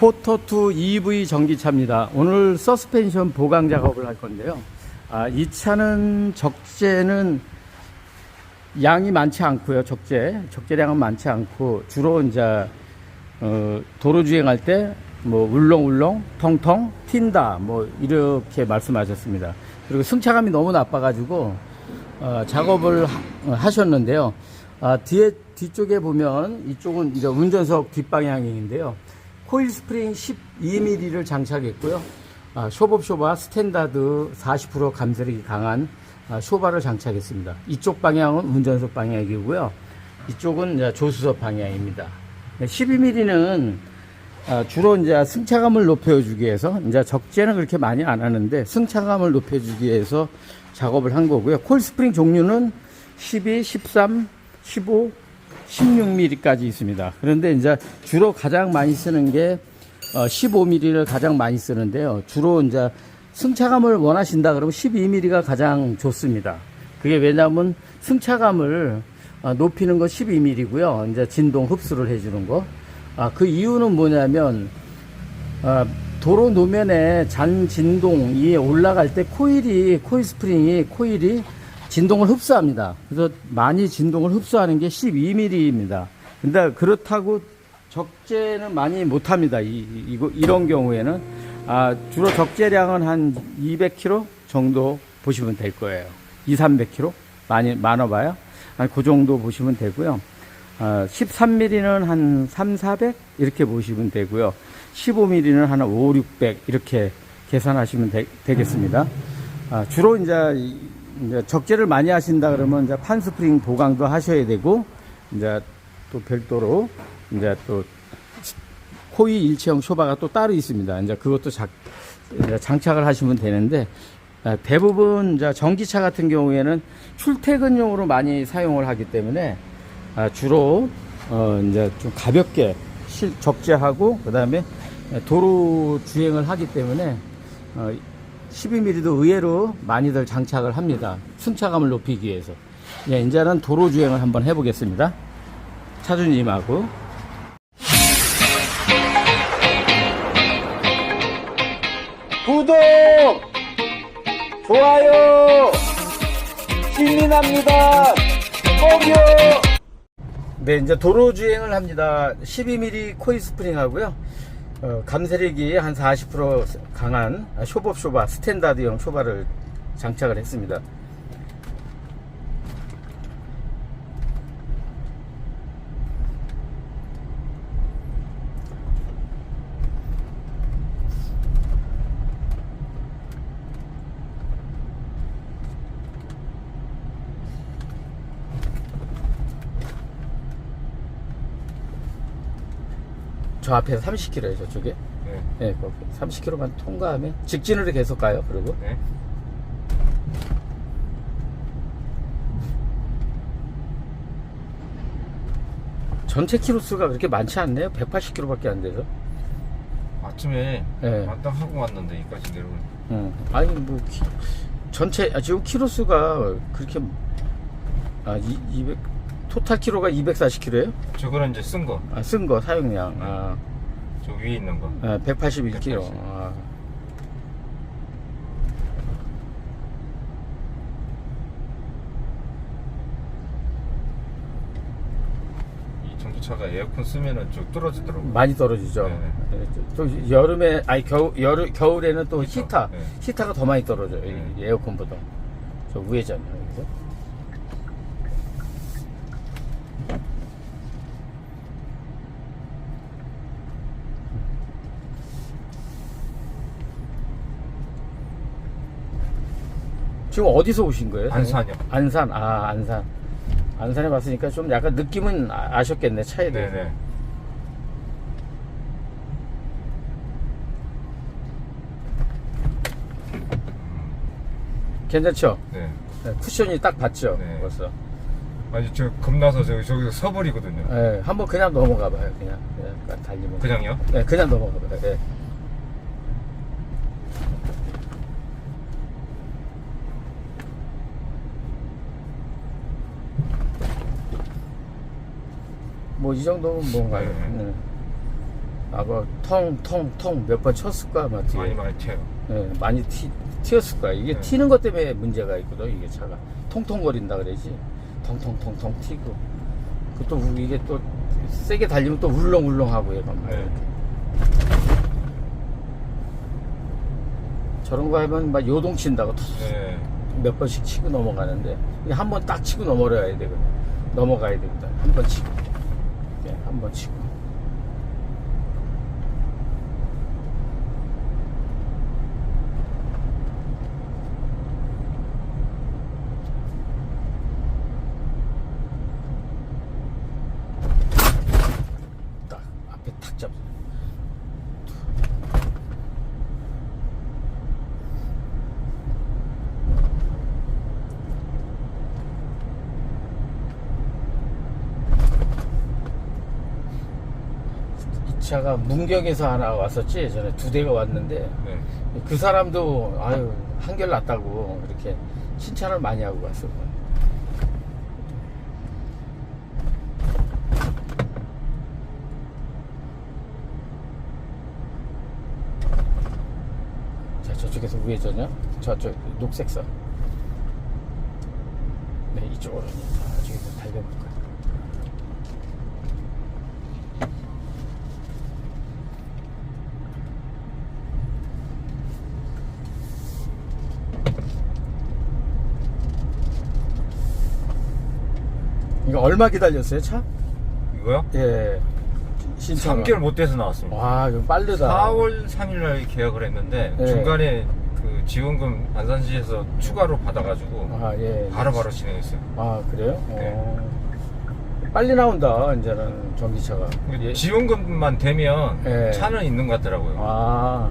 포터2 EV 전기차입니다. 오늘 서스펜션 보강 작업을 할 건데요. 아, 이 차는 적재는 양이 많지 않고요. 적재 적재량은 많지 않고 주로 이제 어, 도로 주행할 때 뭐 울렁울렁, 텅텅, 튄다 뭐 이렇게 말씀하셨습니다. 그리고 승차감이 너무 나빠가지고 어, 작업을 하, 하셨는데요. 아, 뒤에 뒤쪽에 보면 이쪽은 이제 운전석 뒷방향인데요. 코일 스프링 12mm를 장착했고요. 아, 쇼법쇼바 스탠다드 40% 감소력이 강한 아, 쇼바를 장착했습니다. 이쪽 방향은 운전석 방향이고요. 이쪽은 조수석 방향입니다. 12mm는 아, 주로 이제 승차감을 높여주기 위해서 이제 적재는 그렇게 많이 안 하는데 승차감을 높여주기 위해서 작업을 한 거고요. 콜 스프링 종류는 12, 13, 15, 16mm까지 있습니다. 그런데 이제 주로 가장 많이 쓰는 게 15mm를 가장 많이 쓰는데요. 주로 이제 승차감을 원하신다 그러면 12mm가 가장 좋습니다. 그게 왜냐하면 승차감을 어, 높이는 거 12mm고요. 이제 진동 흡수를 해주는 거. 아, 그 이유는 뭐냐면 아, 도로 노면에 잔 진동이 올라갈 때 코일이 코일 스프링이 코일이 진동을 흡수합니다. 그래서 많이 진동을 흡수하는 게 12mm입니다. 근데 그렇다고 적재는 많이 못 합니다. 이, 이, 이런 경우에는 아, 주로 적재량은 한 200km 정도 보시면 될 거예요. 2, 300km 많이 많아봐요. 한그 정도 보시면 되고요. 아, 13mm는 한 3, 400 이렇게 보시면 되고요. 15mm는 한 5, 600 이렇게 계산하시면 되, 겠습니다 아, 주로 이제, 이- 이제 적재를 많이 하신다 그러면 이제 판스프링 보강도 하셔야 되고 이제 또 별도로 이제 또 코이 일체형 쇼바가 또 따로 있습니다. 이제 그것도 작, 이제 장착을 하시면 되는데 아, 대부분 이제 전기차 같은 경우에는 출퇴근용으로 많이 사용을 하기 때문에 아, 주로 어 이제 좀 가볍게 실 적재하고 그다음에 도로 주행을 하기 때문에 어 12mm도 의외로 많이들 장착을 합니다. 승차감을 높이기 위해서. 예, 이제는 도로 주행을 한번 해보겠습니다. 차주님하고 구독, 좋아요, 힘이 납니다. 꼭요. 네, 이제 도로 주행을 합니다. 12mm 코일 스프링 하고요. 어, 감세력이 한 40% 강한 쇼법 쇼바, 스탠다드형 쇼바를 장착을 했습니다. 저 앞에 30km예요, 저쪽에. 네. 네, 30km만 통과하면 직진으로 계속 가요. 그리고 네. 전체 키로 수가 그렇게 많지 않네요. 180km밖에 안 돼서. 아침에 네. 왔다 하고 왔는데 여기까지 내려오니 음. 아니 뭐 키- 전체 아, 지금 키로 수가 그렇게 아 200 토탈 키로가 240km예요? 저거는 이제 쓴 거. 아, 쓴 거 사용량 아, 저 위에 있는 거. 아 181km. 180. 아. 이 전기차가 에어컨 쓰면은 쭉 떨어지더라고. 많이 떨어지죠. 네. 네, 또 여름에 아니 겨우 여름 겨울에는 또 그렇죠. 히타 네. 히타가 더 많이 떨어져요. 이 네. 에어컨보다 저 우회전이요. 여 지금 어디서 오신 거예요? 안산이요. 안산, 아, 안산. 안산에 왔으니까 좀 약간 느낌은 아- 아셨겠네, 차에 대해서. 네네. 괜찮죠? 네. 네, 쿠션이 딱 받죠? 네. 벌써. 아니 저 겁나서 저기 저기서 서버리거든요. 네, 한번 그냥 넘어가 봐요, 그냥. 그냥 딱 달리면. 그냥요? 네, 그냥 넘어가 봐요. 네. 뭐 이 정도면 뭔가요? 네. 네. 아마 통통통 몇번 쳤을 거야 아마 뒤에. 많이 많이 튀어요. 예, 많이 튀, 튀었을 거야. 이게 네. 튀는 것 때문에 문제가 있거든, 이게 차가. 통통거린다 그러지. 통통통통 튀고. 그또 이게 또 세게 달리면 또 울렁울렁하고 막. 네. 저런 거 하면 막 요동친다고 네. 몇 번씩 치고 넘어가는데 한 번 딱 치고 넘어가야 되거든. 넘어가야 되거든. 한번 치고. 예, 한 번 치고. 딱 앞에 탁 잡. 이 차가 문경에서 하나 왔었지 예전에 두 대가 왔는데 네. 그 사람도 아유 한결 낫다고 이렇게 칭찬을 많이 하고 갔어. 자 저쪽에서 우회전이요? 저쪽 녹색선. 네 이쪽으로 저쪽에서 달려볼 거 이거 얼마 기다렸어요 차? 이거요? 예. 신청. 3개월 못 돼서 나왔습니다. 와 이거 빠르다. 4월 3일날 계약을 했는데 네. 중간에 그 지원금 안산시에서 추가로 받아가지고 아 예. 바로바로 진행했어요. 아 그래요? 네. 어. 빨리 나온다 이제는 전기차가. 예. 지원금만 되면 예. 차는 있는 것 같더라고요. 아.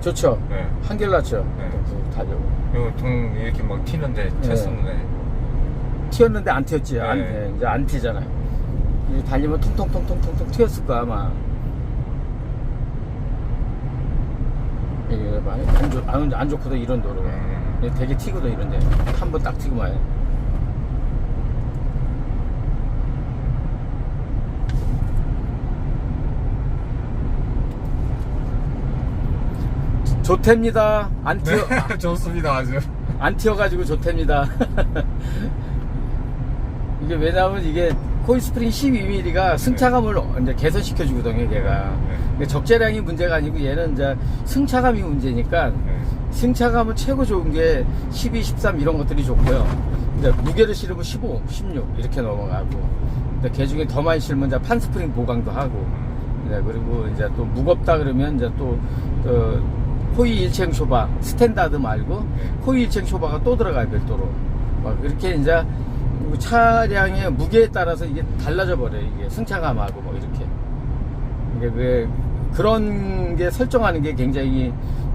좋죠. 네. 한결 낫죠. 네. 또 달려고. 요동 이렇게 막 튀는데 네. 튀었었는데 튀었는데 안 튀었지. 안, 네. 예, 이제 안 튀잖아요. 이제 달리면 통통통통통통 튀었을 거야 아마. 이게 많이 안, 좋, 안, 안 좋거든 이런 도로가. 음. 되게 튀거든 이런데 한 번 딱 튀고 마요. 좋답니다. 안 튀어. 네. 좋습니다 아주. 안 튀어가지고 좋답니다. 이게 왜냐면 이게 코일 스프링 12mm가 승차감을 이제 개선시켜 주거든요, 얘가. 네. 근데 적재량이 문제가 아니고 얘는 이제 승차감이 문제니까 네. 승차감은 최고 좋은 게 12, 13 이런 것들이 좋고요. 이제 무게를 실으면 15, 16 이렇게 넘어가고. 근데 개 중에 더 많이 실면 이제 판 스프링 보강도 하고. 네, 그리고 이제 또 무겁다 그러면 이제 또, 또 코이 일체형 쇼바 스탠다드 말고 네. 코이 일체형 쇼바가 또 들어가요 별도로 막 그렇게 이제 차량의 무게에 따라서 이게 달라져 버려요 이게 승차감하고 뭐 이렇게 이게 그 그런 게 설정하는 게 굉장히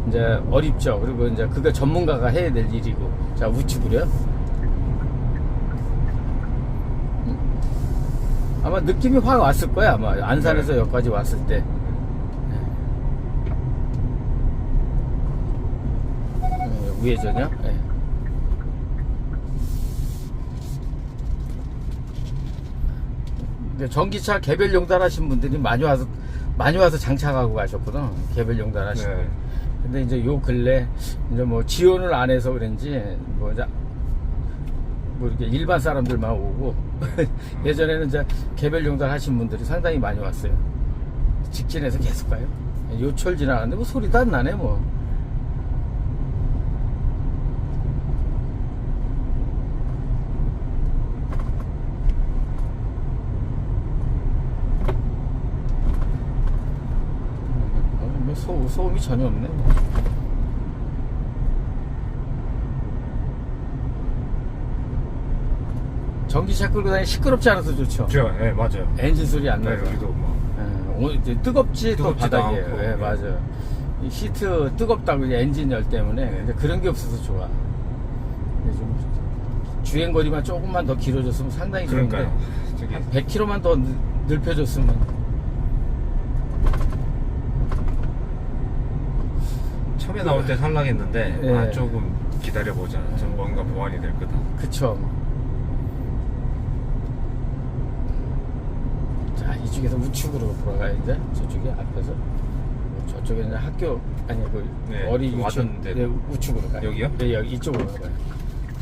이제 어렵죠 그리고 이제 그거 전문가가 해야 될 일이고 자 우측으로요 음. 아마 느낌이 확 왔을 거야 아마 안산에서 네. 여기까지 왔을 때 네, 우회전이요? 네. 근데 전기차 개별 용달 하신 분들이 많이 와서 많이 와서 장착하고 가셨거든. 개별 용달 하신. 네. 근데 이제 요 근래 이제 뭐 지원을 안 해서 그런지 뭐 이제 뭐 이렇게 일반 사람들만 오고 예전에는 이제 개별 용달 하신 분들이 상당히 많이 왔어요. 직진해서 계속 가요. 요철 지나가는데 뭐 소리도 안 나네 뭐. 어, 뭐 소, 소음이 전혀 없네. 전기차 끌고 다니 시끄럽지 않아서 좋죠. 저, 네 맞아요. 엔진 소리 안 네, 나요. 여기도 뭐 오늘 이제 뜨겁지 또 뜨겁지도 바닥이에요. 않고. 예, 네. 맞아요. 이 시트 뜨겁다고 이제 엔진 열 때문에 네. 근데 그런 게 없어서 좋아. 근데 좀 주행 거리만 조금만 더 길어졌으면 상당히 좋은데 그러니까요. 저기 100km만 더 늘- 넓혀줬으면 처음에 나올 때 살락했는데 예. 아 조금 기다려 보자. 좀 뭔가 보완이 될 거다. 그쵸. 자, 이쪽에서 우측으로 돌아가야 이제 저쪽에 앞에서 저쪽에 이제 학교 아니 그 네, 어리 그 유치원. 네, 우측으로 가요. 여기요? 네, 여기 이쪽으로 가봐요.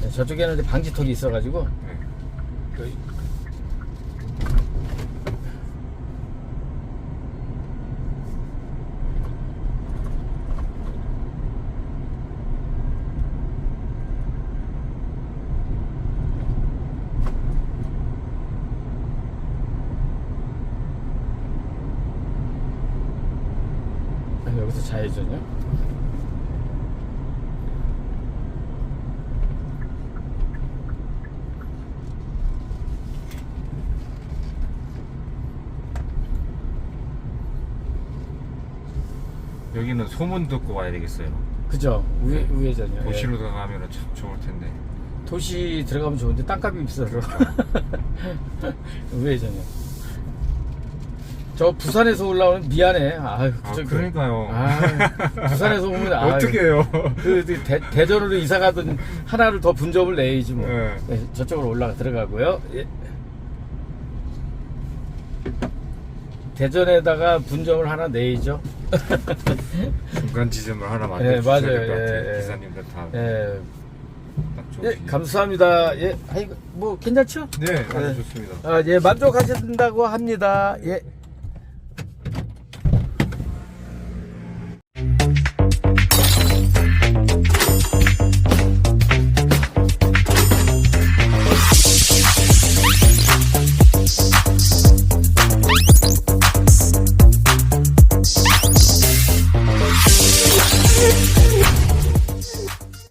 네, 저쪽에는 이제 방지턱이 있어가지고 네. 그 좌회전이요? 여기는 소문 듣고 와야 되겠어요. 그죠? 우회, 우회전이요. 예. 도시로 들어가면 참 좋을 텐데. 도시 들어가면 좋은데 땅값이 비싸서 우회전이요. 저 부산에서 올라오는 미안해. 아유, 아, 그저- 그러니까요. 아, 부산에서 오면 아유, 어떻게 해요? 그, 그 대, 대전으로 이사 가든 하나를 더 분점을 내야지 뭐. 네. 네, 저쪽으로 올라가 들어가고요. 예. 대전에다가 분점을 하나 내야죠. 중간 지점을 하나 네, 만들어 주셔야 맞아요. 될 것 같아요. 예, 예. 기사님들 다. 예, 딱 예. 감사합니다. 예, 아이고, 뭐 괜찮죠? 네, 아주 네. 좋습니다. 아, 예, 만족하신다고 합니다. 예.